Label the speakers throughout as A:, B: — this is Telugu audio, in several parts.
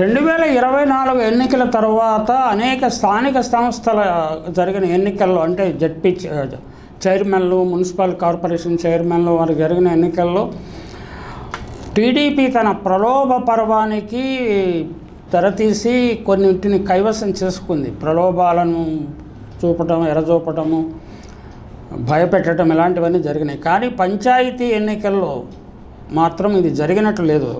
A: రెండు వేల ఇరవై నాలుగు ఎన్నికల తర్వాత అనేక స్థానిక సంస్థల జరిగిన ఎన్నికల్లో అంటే జడ్పీ చైర్మన్లు మున్సిపల్ కార్పొరేషన్ చైర్మన్లు వారు జరిగిన ఎన్నికల్లో టీడీపీ తన ప్రలోభ పర్వానికి తెరతీసి కొన్నింటిని కైవసం చేసుకుంది. ప్రలోభాలను చూపటం ఎరచూపటము భయపెట్టడం ఇలాంటివన్నీ జరిగినాయి. కానీ పంచాయతీ ఎన్నికల్లో మాత్రం ఇది జరిగినట్టు లేదు.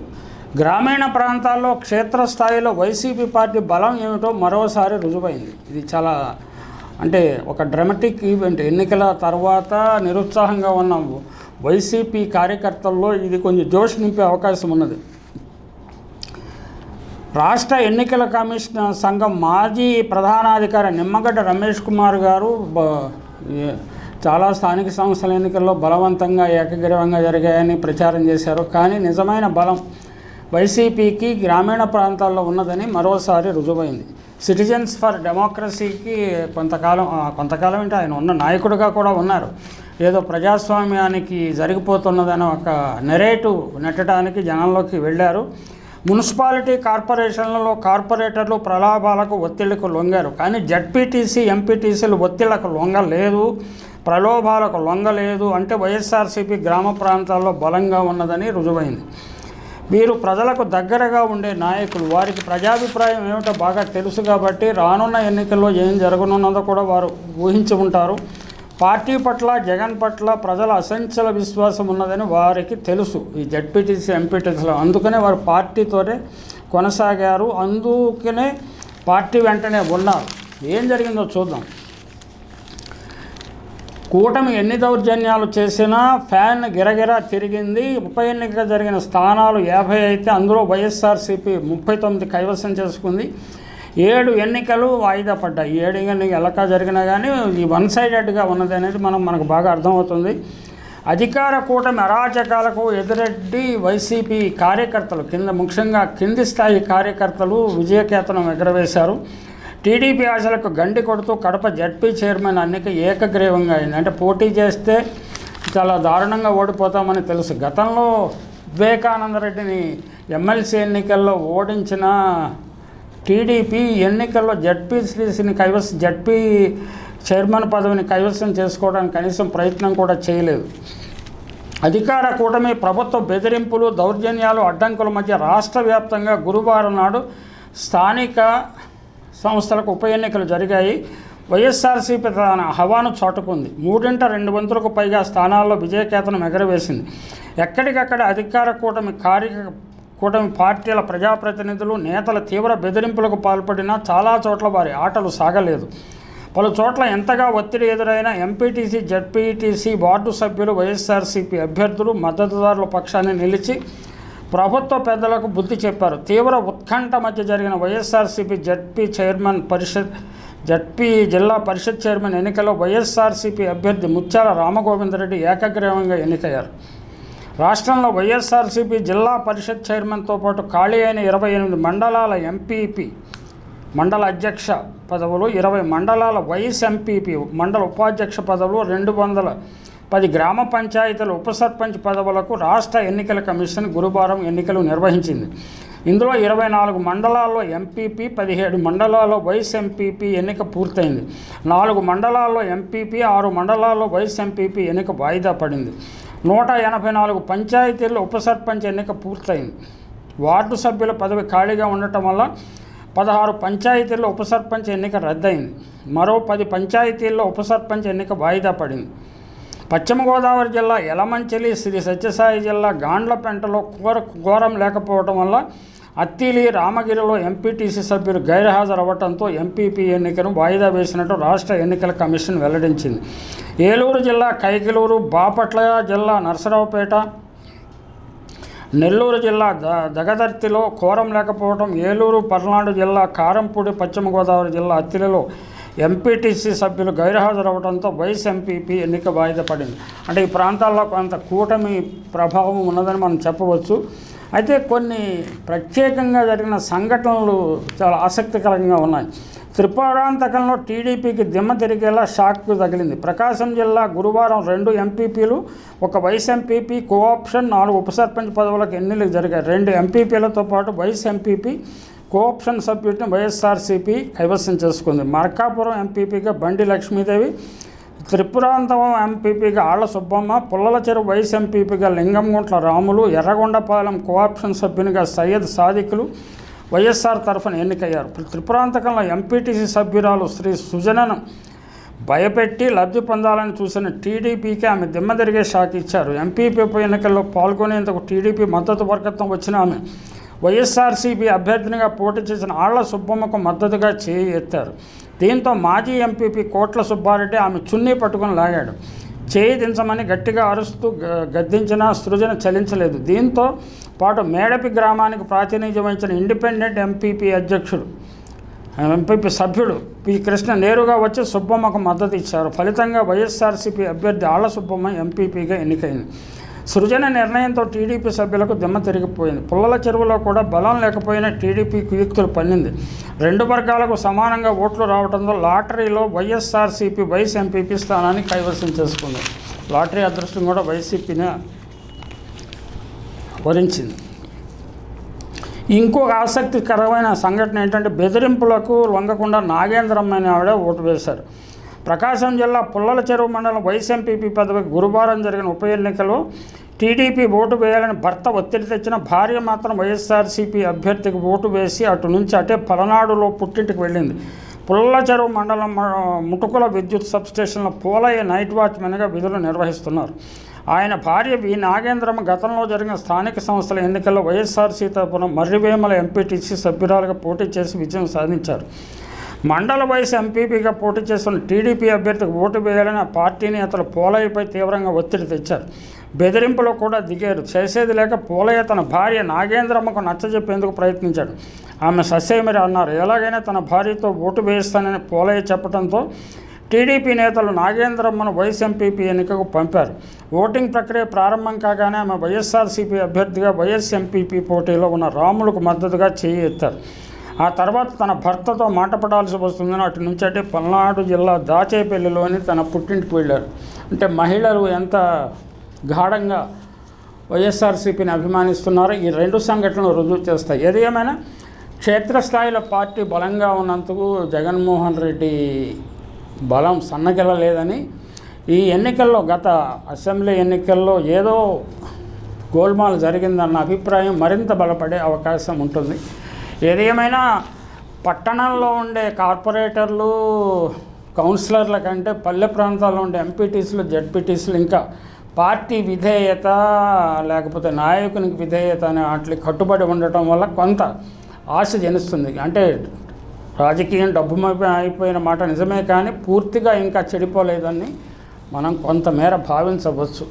A: గ్రామీణ ప్రాంతాల్లో క్షేత్రస్థాయిలో వైసీపీ పార్టీ బలం ఏమిటో మరోసారి రుజువైంది. ఇది చాలా అంటే ఒక డ్రమటిక్ ఈవెంట్. ఎన్నికల తర్వాత నిరుత్సాహంగా ఉన్న వైసీపీ కార్యకర్తల్లో ఇది కొంచెం జోష్ నింపే అవకాశం ఉన్నది. రాష్ట్ర ఎన్నికల కమిషన్ సంఘం మాజీ ప్రధానాధికారి నిమ్మగడ్డ రమేష్ కుమార్ గారు చాలా స్థానిక సంస్థల ఎన్నికల్లో బలవంతంగా ఏకగ్రీవంగా జరిగాయని ప్రచారం చేశారు. కానీ నిజమైన బలం వైసీపీకి గ్రామీణ ప్రాంతాల్లో ఉన్నదని మరోసారి రుజువైంది. సిటిజన్స్ ఫర్ డెమోక్రసీకి కొంతకాలం కొంతకాలం అంటే ఆయన ఉన్న నాయకుడిగా కూడా ఉన్నారు. ఏదో ప్రజాస్వామ్యానికి జరిగిపోతున్నదని ఒక నెరేటివ్ నెట్టడానికి జనంలోకి వెళ్ళారు. మున్సిపాలిటీ కార్పొరేషన్లలో కార్పొరేటర్లు ప్రలాభాలకు ఒత్తిళ్ళకు లొంగారు. కానీ జడ్పీటీసీ ఎంపీటీసీలు ఒత్తిళ్ళకు లొంగలేదు ప్రలోభాలకు లొంగలేదు అంటే వైఎస్ఆర్సీపీ గ్రామ ప్రాంతాల్లో బలంగా ఉన్నదని రుజువైంది. వీరు ప్రజలకు దగ్గరగా ఉండే నాయకులు వారికి ప్రజాభిప్రాయం ఏమిటో బాగా తెలుసు కాబట్టి రానున్న ఎన్నికల్లో ఏం జరగనున్నదో కూడా వారు ఊహించి ఉంటారు. పార్టీ పట్ల జగన్ పట్ల ప్రజల అసంచల విశ్వాసం ఉన్నదని వారికి తెలుసు. ఈ జడ్పీటీసీ ఎంపీటీసీలో అందుకనే వారు పార్టీతోనే కొనసాగారు. అందుకనే పార్టీ వెంటనే ఉన్నారు. ఏం జరిగిందో చూద్దాం. కూటమి ఎన్ని దౌర్జన్యాలు చేసినా ఫ్యాన్ గిరగిరా తిరిగింది. ఉప ఎన్నిక జరిగిన స్థానాలు యాభై అయితే అందులో వైఎస్ఆర్సీపీ ముప్పై తొమ్మిది కైవసం చేసుకుంది. ఏడు ఎన్నికలు వాయిదా పడ్డాయి. ఏడు ఎన్నికలు ఎలకా జరిగినా కానీ ఈ వన్ సైడెడ్గా ఉన్నది అనేది మనం మనకు బాగా అర్థమవుతుంది. అధికార కూటమి అరాచకాలకు ఎదురెడ్డి వైసీపీ కార్యకర్తలు కింద ముఖ్యంగా కింది స్థాయి కార్యకర్తలు విజయకేతనం ఎగరవేశారు. టీడీపీ ఆశలకు గండి కొడుతూ కడప జడ్పీ చైర్మన్ అన్నిక ఏకగ్రీవంగా అయింది. అంటే పోటీ చేస్తే చాలా దారుణంగా ఓడిపోతామని తెలుసు. గతంలో వివేకానంద రెడ్డిని ఎమ్మెల్సీ ఎన్నికల్లో ఓడించిన టీడీపీ ఎన్నికల్లో జడ్పీసీని కైవసం జడ్పీ చైర్మన్ పదవిని కైవసం చేసుకోవడానికి కనీసం ప్రయత్నం కూడా చేయలేదు. అధికార కూటమి ప్రభుత్వ బెదిరింపులు దౌర్జన్యాలు అడ్డంకుల మధ్య రాష్ట్ర వ్యాప్తంగా గురువారం నాడు స్థానిక సంస్థలకు ఉప ఎన్నికలు జరిగాయి. వైఎస్ఆర్సీపీ తన హవాను చాటుకుంది. మూడింట రెండు వంతులకు పైగా స్థానాల్లో విజయకేతనం ఎగరవేసింది. ఎక్కడికక్కడ అధికార కూటమి కార్య కూటమి పార్టీల ప్రజాప్రతినిధులు నేతల తీవ్ర బెదిరింపులకు పాల్పడినా చాలా చోట్ల వారి ఆటలు సాగలేదు. పలు చోట్ల ఎంతగా ఒత్తిడి ఎదురైనా ఎంపీటీసీ జడ్పీటీసీ వార్డు సభ్యులు వైఎస్ఆర్సీపీ అభ్యర్థులు మద్దతుదారుల పక్షాన్ని నిలిచి ప్రభుత్వ పెద్దలకు బుద్ధి చెప్పారు. తీవ్ర ఉత్కంఠ మధ్య జరిగిన YSRCP ZP chairman parishad ZP zilla parishad chairman ఎన్నికల్లో వైఎస్ఆర్సీపీ అభ్యర్థి ముత్యాల రామగోవిందరెడ్డి ఏకగ్రీవంగా ఎన్నికయ్యారు. రాష్ట్రంలో వైఎస్ఆర్సీపీ జిల్లా పరిషత్ చైర్మన్తో పాటు ఖాళీ అయిన ఇరవై ఎనిమిది మండలాల ఎంపీపీ మండల అధ్యక్ష పదవులు ఇరవై మండలాల వైస్ ఎంపీపీ మండల ఉపాధ్యక్ష పదవులు రెండు వందల పది గ్రామ పంచాయతీల ఉప సర్పంచ్ పదవులకు రాష్ట్ర ఎన్నికల కమిషన్ గురువారం ఎన్నికలు నిర్వహించింది. ఇందులో ఇరవై నాలుగు మండలాల్లో ఎంపీపీ పదిహేడు మండలాల్లో వైస్ ఎంపీపీ ఎన్నిక పూర్తయింది. నాలుగు మండలాల్లో ఎంపీపీ ఆరు మండలాల్లో వైస్ ఎంపీపీ ఎన్నిక వాయిదా పడింది. నూట ఎనభై నాలుగు పంచాయతీల్లో ఉప సర్పంచ్ ఎన్నిక పూర్తయింది. వార్డు సభ్యుల పదవి ఖాళీగా ఉండటం వల్ల పదహారు పంచాయతీల్లో ఉప సర్పంచ్ ఎన్నిక రద్దయింది. మరో పది పంచాయతీల్లో ఉప సర్పంచ్ ఎన్నిక వాయిదా పడింది. పశ్చిమ గోదావరి జిల్లా యలమంచిలి శ్రీ సత్యసాయి జిల్లా గాండ్లపెంటలో ఘోర ఘోరం లేకపోవడం వల్ల అత్తిలి రామగిరిలో ఎంపీటీసీ సభ్యులు గైర్హాజరవ్వడంతో ఎంపీపీ ఎన్నికను వాయిదా వేసినట్టు రాష్ట్ర ఎన్నికల కమిషన్ వెల్లడించింది. ఏలూరు జిల్లా కైకిలూరు బాపట్ల జిల్లా నరసరావుపేట నెల్లూరు జిల్లా ద దగదర్తిలో కోరం లేకపోవడం ఏలూరు పల్నాడు జిల్లా కారంపూడి పశ్చిమ గోదావరి జిల్లా అత్తిలిలో ఎంపీటీసీ సభ్యులు గైర్హాజరవడంతో వైస్ ఎంపీపీ ఎన్నిక వాయిదా పడింది. అంటే ఈ ప్రాంతాల్లో కొంత కూటమి ప్రభావం ఉన్నదని మనం చెప్పవచ్చు. అయితే కొన్ని ప్రత్యేకంగా జరిగిన సంఘటనలు చాలా ఆసక్తికరంగా ఉన్నాయి. త్రిపురాంతకంలో టీడీపీకి దిమ్మ తిరిగేలా షాక్ తగిలింది. ప్రకాశం జిల్లా గురువారం రెండు ఎంపీపీలు ఒక వైస్ ఎంపీపీ కోఆప్షన్ నాలుగు ఉప సర్పంచ్ పదవులకు ఎన్నికలు జరిగాయి. రెండు ఎంపీపీలతో పాటు వైస్ ఎంపీపీ కోఆప్షన్ సభ్యుడిని వైఎస్ఆర్సీపీ కైవసం చేసుకుంది. మార్కాపురం ఎంపీపీగా బండి లక్ష్మీదేవి త్రిపురాంతం ఎంపీపీగా ఆళ్ళ సుబ్బమ్మ పుల్లల చెరువు వైస్ ఎంపీపీగా లింగంగుంట్ల రాములు ఎర్రగొండపాలెం కోఆప్షన్ సభ్యునిగా సయ్యద్ సాదికులు వైఎస్ఆర్ తరఫున ఎన్నికయ్యారు. త్రిపురాంతకంలో ఎంపీటీసీ సభ్యురాలు శ్రీ సుజనను భయపెట్టి లబ్ధి పొందాలని చూసిన టీడీపీకి ఆమె దిమ్మదిరిగే షాక్ ఇచ్చారు. ఎంపీపీ ఉప ఎన్నికల్లో పాల్గొనేందుకు టీడీపీ మద్దతు వర్గత్వం వచ్చిన ఆమె వైఎస్ఆర్సీపీ అభ్యర్థినిగా పోటీ చేసిన ఆళ్ళ సుబ్బమ్మకు మద్దతుగా చేయి ఎత్తారు. దీంతో మాజీ ఎంపీపీ కోట్ల సుబ్బారెడ్డి ఆమె చున్నీ పట్టుకుని లాగాడు. చేయి దించమని గట్టిగా అరుస్తూ గ- గద్దించిన సృజన చలించలేదు. దీంతో పాటు మేడపి గ్రామానికి ప్రాతినిధ్యం వహించిన ఇండిపెండెంట్ ఎంపీపీ అధ్యక్షుడు ఎంపీపీ సభ్యుడు పి. కృష్ణ నేరుగా వచ్చి సుబ్బమ్మకు మద్దతు ఇచ్చారు. ఫలితంగా వైఎస్ఆర్సీపీ అభ్యర్థి ఆళ్ళ సుబ్బమ్మ ఎంపీపీగా ఎన్నికైంది. సృజన నిర్ణయంతో టీడీపీ సభ్యులకు దిమ్మ తిరిగిపోయింది. పుల్లల చెరువులో కూడా బలం లేకపోయినా టీడీపీ కుయుక్తులు పన్నింది. రెండు వర్గాలకు సమానంగా ఓట్లు రావడంతో లాటరీలో వైఎస్ఆర్సీపీ వైస్ ఎంపీపీ స్థానాన్ని కైవసం చేసుకుంది. లాటరీ అదృష్టం కూడా వైసీపీని వరించింది. ఇంకొక ఆసక్తికరమైన సంఘటన ఏంటంటే బెదిరింపులకు లొంగకుండా నాగేంద్రమ్మ అనే ఆవిడ ఓటు వేశారు. ప్రకాశం జిల్లా పుల్లల చెరువు మండలం వైఎస్ఎంపీపీ పదవికి గురువారం జరిగిన ఉప ఎన్నికలో టీడీపీ ఓటు వేయాలని భర్త ఒత్తిడి తెచ్చిన భార్య మాత్రం వైఎస్ఆర్సీపీ అభ్యర్థికి ఓటు వేసి అటు నుంచి అటే పలనాడులో పుట్టింటికి వెళ్ళింది. పుల్ల చెరువు మండలం ముటుకుల విద్యుత్ సబ్స్టేషన్లో పోలయ్య నైట్ వాచ్మెన్గా విధులు నిర్వహిస్తున్నారు. ఆయన భార్య వి నాగేంద్రమ్మ గతంలో జరిగిన స్థానిక సంస్థల ఎన్నికల్లో వైఎస్ఆర్సీ తరపున మర్రివేమల ఎంపీటీసీ సభ్యురాలుగా పోటీ చేసి విజయం సాధించారు. మండల వయసు ఎంపీపీగా పోటీ చేస్తున్న టీడీపీ అభ్యర్థికి ఓటు వేయాలని ఆ పార్టీ నేతలు పోలయ్యపై తీవ్రంగా ఒత్తిడి తెచ్చారు. బెదిరింపులో కూడా దిగారు. చేసేది లేక పోలయ్య తన భార్య నాగేంద్రమ్మకు నచ్చజెప్పేందుకు ప్రయత్నించాడు. ఆమె ససేమిరి అన్నారు. ఎలాగైనా తన భార్యతో ఓటు వేయిస్తానని పోలయ్య చెప్పడంతో టీడీపీ నేతలు నాగేంద్రమ్మను వైస్ ఎంపీపీ ఎన్నికకు పంపారు. ఓటింగ్ ప్రక్రియ ప్రారంభం కాగానే ఆమె వైఎస్ఆర్సీపీ అభ్యర్థిగా వైఎస్ ఎంపీపీ పోటీలో ఉన్న రాములకు మద్దతుగా చేయి ఎత్తారు. ఆ తర్వాత తన భర్తతో మాట పడాల్సి వస్తుందని అటు నుంచి అంటే పల్నాడు జిల్లా దాచేపల్లిలోని తన పుట్టింటికి వెళ్ళారు. అంటే మహిళలు ఎంత గాఢంగా వైఎస్ఆర్సీపీని అభిమానిస్తున్నారో ఈ రెండు సంఘటనలు రుజువు చేస్తాయి. ఏది ఏమైనా క్షేత్రస్థాయిలో పార్టీ బలంగా ఉన్నందుకు జగన్మోహన్ రెడ్డి బలం సన్నగిలలేదని ఈ ఎన్నికల్లో గత అసెంబ్లీ ఎన్నికల్లో ఏదో గోల్మాల్ జరిగిందన్న అభిప్రాయం మరింత బలపడే అవకాశం ఉంటుంది. ఏది ఏమైనా పట్టణంలో ఉండే కార్పొరేటర్లు కౌన్సిలర్ల కంటే పల్లె ప్రాంతాల్లో ఉండే ఎంపీటీసీలు జడ్పీటీసీలు ఇంకా పార్టీ విధేయత లేకపోతే నాయకునికి విధేయత అనే వాటికి కట్టుబడి ఉండటం వల్ల కొంత ఆశ జనిస్తుంది. అంటే రాజకీయం డబ్బు అయిపోయిన మాట నిజమే కానీ పూర్తిగా ఇంకా చెడిపోలేదని మనం కొంతమేర భావించవచ్చు.